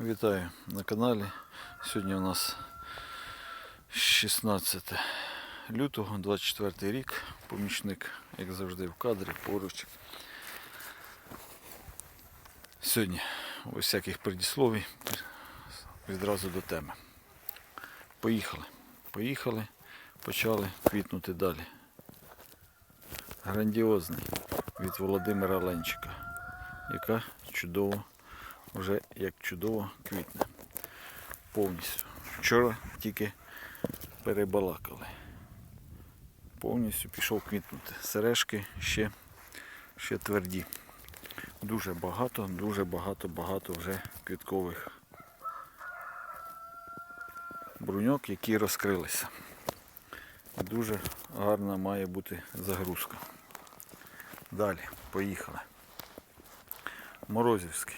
Вітаю на каналі. Сьогодні у нас 16 лютого, 24 рік. Помічник, як завжди, в кадрі поруч. Сьогодні ось всяких предісловій відразу до теми. Поїхали. Поїхали, почали квітнути далі. Грандіозний від Володимира Ленчика, яка чудово як чудово квітне. Повністю. Вчора тільки перебалакали. Повністю пішов квітнути. Сережки ще, ще тверді. Дуже багато, дуже багато, багато вже квіткових бруньок, які розкрилися. Дуже гарна має бути загрузка. Далі, поїхали. Морозівський.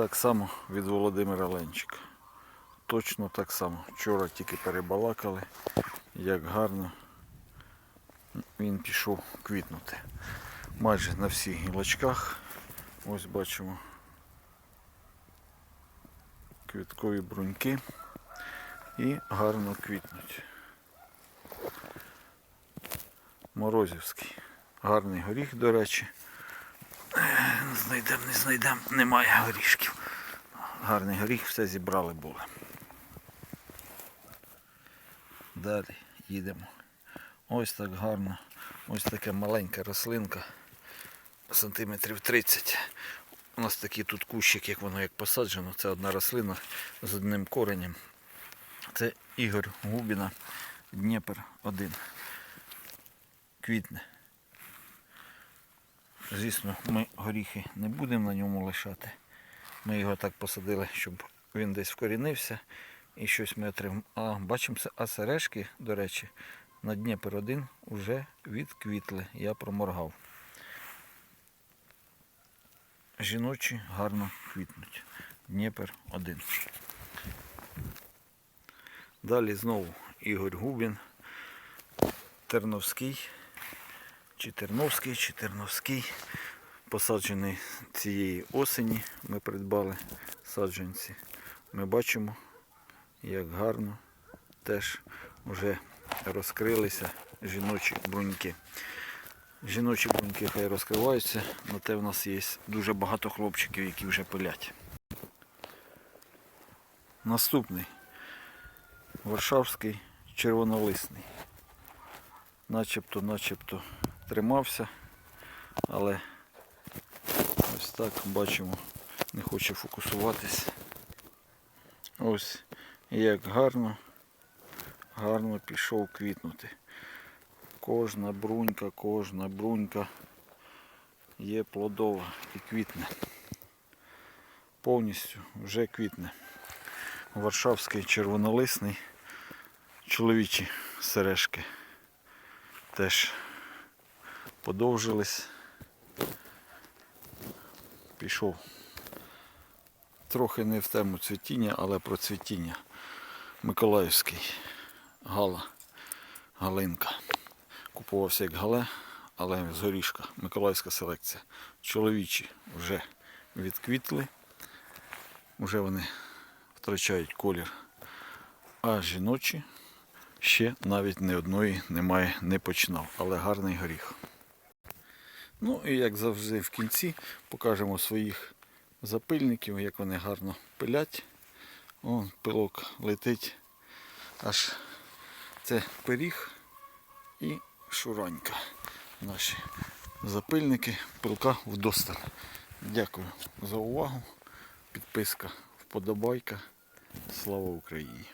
Так само від Володимира Ленчика. Точно так само. Вчора тільки перебалакали, як гарно він пішов квітнути. Майже на всіх гілочках. Ось бачимо квіткові бруньки і гарно квітнуть. Морозівський. Гарний горіх, до речі. Знайдемо, не знайдемо, немає горішків. Гарний горіх, все зібрали були. Далі їдемо. Ось так гарно. Ось така маленька рослинка. Сантиметрів 30. У нас такий тут кущик, як воно як посаджено. Це одна рослина з одним коренем. Це Ігор Губіна, Дніпр 1. Квітне. Звісно, ми горіхи не будемо на ньому лишати. Ми його так посадили, щоб він десь вкорінився і щось ми отримаємо. А бачимо, а сережки, до речі, на Дніпр 1 вже відквітли. Я проморгав. Жіночі гарно квітнуть. Дніпр 1. Далі знову Ігор Губін, Терновський чи Терновський. Посаджений цієї осені ми придбали саджанці. Ми бачимо, як гарно теж вже розкрилися жіночі бруньки. Жіночі бруньки хай розкриваються, на те в нас є дуже багато хлопчиків, які вже пилять. Наступний Варшавський червонолисний. Начебто, начебто тримався, але ось так бачимо, не хоче фокусуватись. Ось як гарно, гарно пішов квітнути. Кожна брунька, кожна брунька є плодова і квітне. Повністю вже квітне. Варшавський червонолисний, чоловічі сережки теж подовжились. Пішов. Трохи не в тему цвітіння, але про цвітіння. Миколаївський. Гала. Галинка. Купувався як гале, але з горішка. Миколаївська селекція. Чоловічі вже відквітли. Вже вони втрачають колір. А жіночі ще навіть ні одної немає, не починав, але гарний горіх. Ну і як завжди в кінці покажемо своїх запильників, як вони гарно пилять. О, пилок летить. Аж це пиріг і шуранька. Наші запильники, пилка вдосталь. Дякую за увагу. Підписка, вподобайка. Слава Україні!